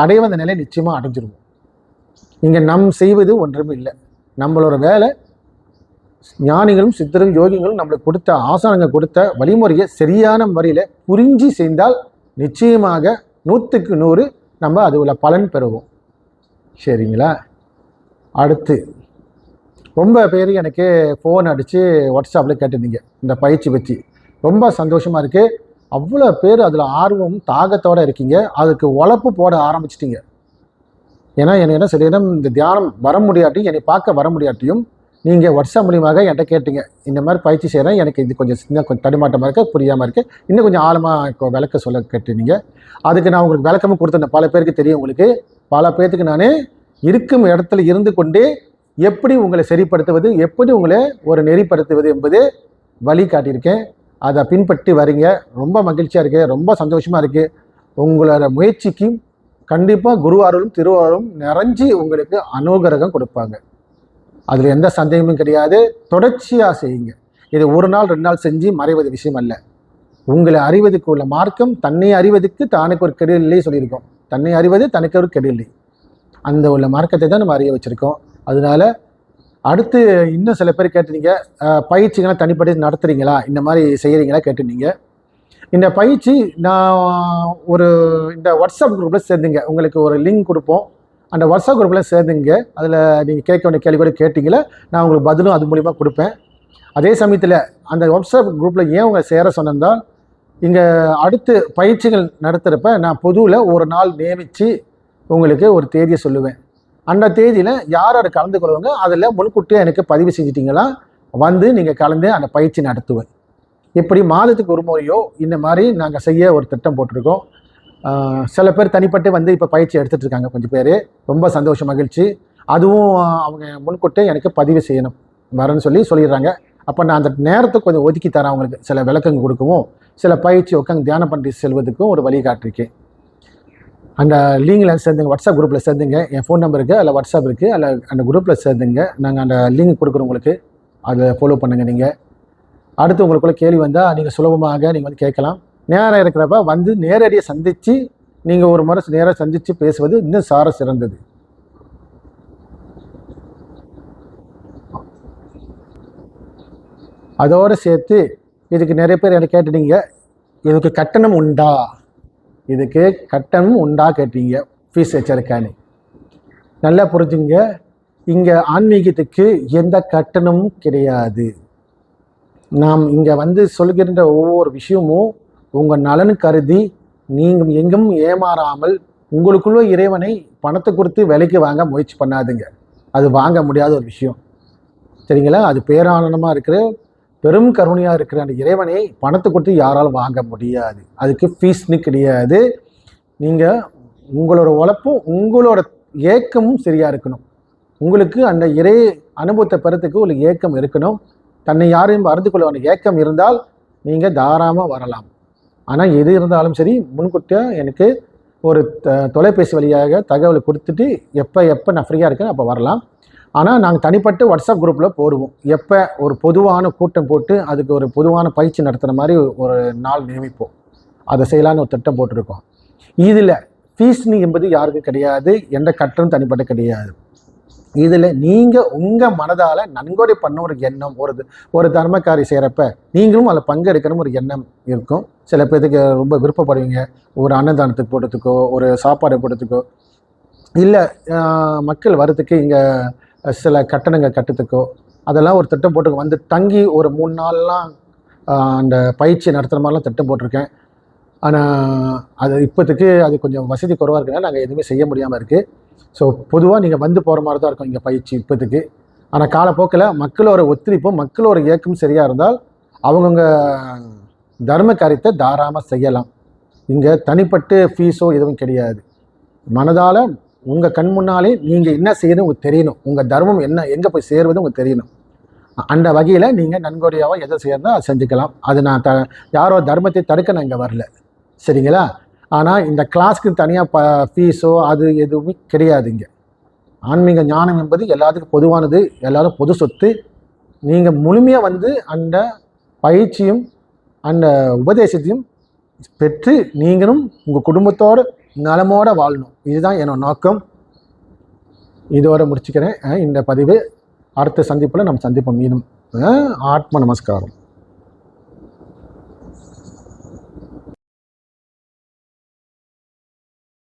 அடைய வந்த நிலை நிச்சயமாக அடைஞ்சிருவோம். இங்கே நம் செய்வது ஒன்றும் இல்லை. நம்மளோட வேலை ஞானிகளும் சித்தரும் யோகிகளும் நம்மளுக்கு கொடுத்த ஆசானங்கள் கொடுத்த வழிமுறையை சரியான முறையில் புரிஞ்சு செய்தால் நிச்சயமாக நூற்றுக்கு நூறு நம்ம அது உள்ள பலன் பெறுவோம். சரிங்களா? அடுத்து ரொம்ப பேர் எனக்கு ஃபோன் அடித்து வாட்ஸ்அப்பில் கேட்டிருந்தீங்க. இந்த பயிற்சி பற்றி. ரொம்ப சந்தோஷமாக இருக்குது அவ்வளோ பேர் அதில் ஆர்வம் தாகத்தோடு இருக்கீங்க. அதுக்கு உழப்பு போட ஆரம்பிச்சிட்டிங்க. ஏன்னா என்ன சில இடம் இந்த தியானம் வர முடியாட்டியும் என்னை பார்க்க வர முடியாட்டியும் நீங்கள் வாட்ஸ்அப் மூலியமாக என்கிட்ட கேட்டீங்க. இந்த மாதிரி பயிற்சி செய்கிறேன் எனக்கு இது கொஞ்சம் சின்ன கொஞ்சம் தடுமாட்டமாக இருக்குது புரியாமல் இருக்குது இன்னும் கொஞ்சம் ஆழமாக விளக்க சொல்ல கேட்டுனீங்க அதுக்கு நான் உங்களுக்கு விளக்கமும் கொடுத்துருந்தேன். பல பேருக்கு தெரியும் உங்களுக்கு. பல பேர்த்துக்கு நான் இருக்கும் இடத்துல இருந்து கொண்டே எப்படி உங்களை சரிப்படுத்துவது எப்படி உங்களை ஒரு நெறிப்படுத்துவது என்பது வழி காட்டியிருக்கேன். அதை பின்பற்றி வரீங்க. ரொம்ப மகிழ்ச்சியாக இருக்குது ரொம்ப சந்தோஷமாக இருக்குது உங்களோட முயற்சிக்கு கண்டிப்பாக குருவாரூரும் திருவாரூரும் நிறைஞ்சி உங்களுக்கு அனுகிரகம் கொடுப்பாங்க. அதில் எந்த சந்தேகமும் கிடையாது. தொடர்ச்சியாக செய்யுங்க. இது ஒரு நாள் ரெண்டு நாள் செஞ்சு மறைவது விஷயம் அல்ல. உங்களை அறிவதற்கு உள்ள மார்க்கம் தன்னை அறிவதற்கு தானுக்கு ஒரு கெடு இல்லை சொல்லியிருக்கோம். தன்னை அறிவது தனக்கு ஒரு கெடு இல்லை. அந்த உள்ள மார்க்கத்தை தான் நம்ம அறிய வச்சுருக்கோம். அதனால அடுத்து இன்னும் சில பேர் கேட்டிருந்தீங்க பயிற்சிகளை தனிப்பட்டு நடத்துறீங்களா? இந்த மாதிரி செய்கிறீங்களா கேட்டிருந்தீங்க. இந்த பயிற்சி நான் ஒரு இந்த வாட்ஸ்அப் குரூப்பில் சேர்ந்துங்க. உங்களுக்கு ஒரு லிங்க் கொடுப்போம். அந்த வாட்ஸ்அப் குரூப்பில் சேர்ந்துங்க. அதில் நீங்கள் கேட்க வேண்டிய கேள்வி கூட கேட்டிங்களா? நான் உங்களுக்கு பதிலும் அது மூலிமா கொடுப்பேன். அதே சமயத்தில் அந்த வாட்ஸ்அப் குரூப்பில் ஏன் உங்களை சேர சொன்னதா இங்கே அடுத்து பயிற்சிகள் நடத்துகிறப்ப நான் பொதுவில் ஒரு நாள் நியமித்து உங்களுக்கு ஒரு தேதியை சொல்லுவேன். அந்த தேதியில் யார் யார் கலந்து கொள்வாங்க அதில் முன்கூட்டியாக எனக்கு பதிவு செஞ்சிட்டிங்களா? வந்து நீங்கள் கலந்து அந்த பயிற்சி நடத்துவேன். இப்படி மாதத்துக்கு ஒரு முறையோ இந்த மாதிரி நாங்கள் செய்ய ஒரு திட்டம் போட்டிருக்கோம். சில பேர் தனிப்பட்டு வந்து இப்போ பயிற்சி எடுத்துகிட்டு இருக்காங்க கொஞ்சம் பேர். ரொம்ப சந்தோஷம் மகிழ்ச்சி. அதுவும் அவங்க முன்கூட்டியே எனக்கு பதிவு செய்யணும். வரேன்னு சொல்லி சொல்லிடுறாங்க. அப்போ நான் அந்த நேரத்தை கொஞ்சம் ஒதுக்கி தரேன் அவங்களுக்கு. சில விளக்கங்கள் கொடுக்கவும் சில பயிற்சி உட்காந்து தியானம் பண்ணி செல்வதுக்கும் ஒரு வழிகாட்டிருக்கேன். அந்த லிங்கில் சேர்ந்துங்க வாட்ஸ்அப் குரூப்பில் சேர்ந்துங்க. என் ஃபோன் நம்பர் இருக்குது அதில் வாட்ஸ்அப் இருக்குது அதில் அந்த குரூப்பில் சேர்ந்துங்க. நாங்கள் அந்த லிங்க் கொடுக்குறோம் உங்களுக்கு. அதை ஃபாலோ பண்ணுங்கள் நீங்கள் அடுத்து உங்களுக்குள்ள கேள்வி வந்தால் நீங்கள் சுலபமாக நீங்கள் வந்து கேட்கலாம். நேரம் இருக்கிறப்ப வந்து நேரடியாக சந்தித்து நீங்கள் ஒரு முறை நேராக சந்தித்து பேசுவது இன்னும் சார சிறந்தது. அதோடு சேர்த்து இதுக்கு நிறைய பேர் என்னை கேட்டுட்டீங்க. இதுக்கு கட்டணம் உண்டா? இதுக்கு கட்டணம் உண்டா கேட்டீங்க ஃபீஸ் வச்சிருக்கான்னு நல்லா புரிஞ்சுங்க இங்கே ஆன்மீகத்துக்கு எந்த கட்டணமும் கிடையாது. நாம் இங்கே வந்து சொல்கின்ற ஒவ்வொரு விஷயமும் உங்கள் நலன் கருதி நீங்கள் எங்கும் ஏமாறாமல் உங்களுக்குள்ள இறைவனை பணத்தை கொடுத்து விலைக்கு வாங்க முயற்சி பண்ணாதுங்க. அது வாங்க முடியாத ஒரு விஷயம். சரிங்களா? அது பேரானந்தமாக இருக்கிற பெரும் கருணையாக இருக்கிற அந்த இறைவனை பணத்தை கொடுத்து யாராலும் வாங்க முடியாது. அதுக்கு ஃபீஸ்னு கிடையாது. நீங்கள் உங்களோட உழைப்பும் உங்களோட ஏக்கமும் சரியாக இருக்கணும். உங்களுக்கு அந்த இறை அனுபவத்தை பெறத்துக்கு ஒரு ஏக்கம் இருக்கணும். தன்னை யாரையும் அறிந்து கொள்ள வேண்டிய ஏக்கம் இருந்தால் நீங்கள் தாராளமாக வரலாம். ஆனால் எது இருந்தாலும் சரி முன்கூட்டியாக எனக்கு ஒரு த- தொலைபேசி வழியாக தகவலை கொடுத்துட்டு எப்போ எப்போ நான் ஃப்ரீயாக இருக்கேன் அப்போ வரலாம். ஆனால் நாங்கள் தனிப்பட்டு வாட்ஸ்அப் குரூப்பில் போடுவோம். எப்போ ஒரு பொதுவான கூட்டம் போட்டு அதுக்கு ஒரு பொதுவான பயிற்சி நடத்துகிற மாதிரி ஒரு நாள் நியமிப்போம். அதை செய்யலான்னு ஒரு திட்டம் போட்டிருக்கோம். இதில் ஃபீஸ்னு என்பது யாருக்கும் கிடையாது எந்த கட்டணம் தனிப்பட்ட கிடையாது. இதில் நீங்கள் உங்கள் மனதால் நன்கொடை பண்ண ஒரு எண்ணம் ஒரு ஒரு தர்மக்காரி செய்கிறப்ப நீங்களும் அதில் பங்கெடுக்கணும் ஒரு எண்ணம் இருக்கும். சில பேர்த்துக்கு ரொம்ப விருப்பப்படுவீங்க. ஒரு அன்னதானத்துக்கு போடுறதுக்கோ ஒரு சாப்பாடு போடுறதுக்கோ. இல்லை மக்கள் வரத்துக்கு இங்கே சில கட்டணங்கள் கட்டத்துக்கோ அதெல்லாம் ஒரு திட்டம் போட்டு வந்து தங்கி ஒரு மூணு நாள்லாம் அந்த பயிற்சி நடத்துகிற மாதிரிலாம் திட்டம் போட்டிருக்கேன். ஆனால் அது இப்போதைக்கு அது கொஞ்சம் வசதி குறைவாக இருக்கனால நாங்கள் எதுவுமே செய்ய முடியாமல் இருக்குது ஸோ பொதுவாக நீங்கள் வந்து போகிற மாதிரி தான் இருக்கும் இங்கே பயிற்சி இப்போதைக்கு. ஆனால் காலப்போக்கில் மக்களோட ஒத்துழைப்பும் மக்களோட இயக்கம் சரியாக இருந்தால் அவங்கவுங்க தர்ம காரியத்தை தாராளமாக செய்யலாம். இங்கே தனிப்பட்டு ஃபீஸோ எதுவும் கிடையாது. மனதால் உங்கள் கண் முன்னாலே நீங்கள் என்ன செய்யணும் உங்களுக்கு தெரியணும். உங்கள் தர்மம் என்ன எங்கே போய் சேர்வது உங்களுக்கு தெரியணும். அந்த வகையில் நீங்கள் நன்கொடையாவோ எதை செய்யறதோ அதை செஞ்சுக்கலாம். அது நான் த யாரோ தர்மத்தை தடுக்க நான் இங்கே வரல. சரிங்களா? ஆனால் இந்த கிளாஸ்க்கு தனியாக ப ஃபீஸோ அது எதுவுமே கிடையாது இங்கே. ஆன்மீக ஞானம் என்பது எல்லாத்துக்கும் பொதுவானது எல்லோரும் பொது சொத்து. நீங்கள் முழுமையாக வந்து அந்த பயிற்சியும் அந்த உபதேசத்தையும் பெற்று நீங்களும் உங்கள் குடும்பத்தோடு நலமோடு வாழணும். இதுதான் என்னோட நோக்கம். இதோட முடிச்சுக்கிறேன். இந்த பதிவு அடுத்த சந்திப்பில் நம்ம சந்திப்போம். மீண்டும். ஆத்ம நமஸ்காரம்.